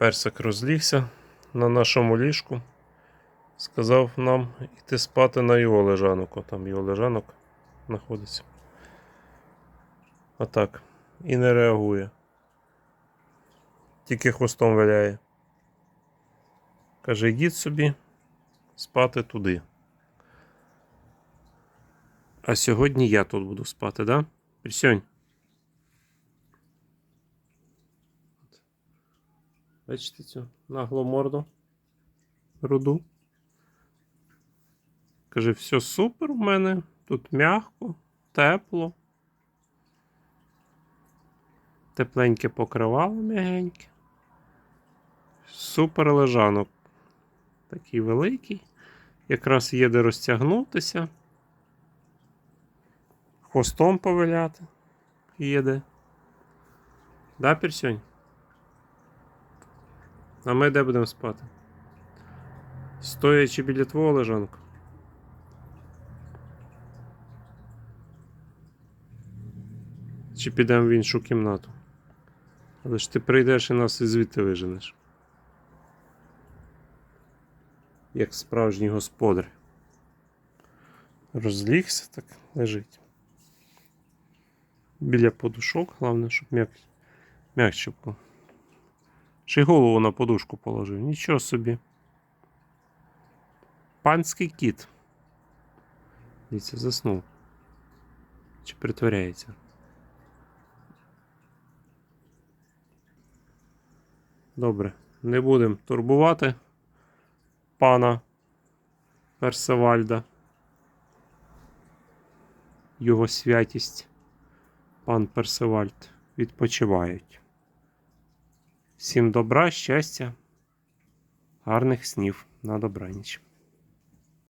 Персик розлігся на нашому ліжку. Сказав нам йти спати на його лежанок. О, там його лежанок знаходиться. Отак. І не реагує. Тільки хвостом виляє. Каже, йдіть собі спати туди. А сьогодні я тут буду спати, да? Присьонь. Бачите цю наглу морду? Руду. Каже, все супер у мене. Тут м'яко, тепло. Тепленьке покривало м'ягеньке. Супер лежанок. Такий великий. Якраз є де розтягнутися. Хвостом повиляти. Є де. Да, Пірсьонь? А ми де будемо спати? Стоячи біля твого лежанку. Чи підемо в іншу кімнату? Але ж ти прийдеш і нас і звідти виженеш. Як справжній господар. Розлігся, так лежить. Біля подушок, головне, щоб м'як... м'якче було. Ще й голову на подушку положив. Нічого собі. Панський кіт. Дивіться, заснув. Чи притворяється? Добре, не будемо турбувати пана Персевальда. Його святість, пан Персевальд, відпочивають. Всім добра, щастя, гарних снів на добраніч.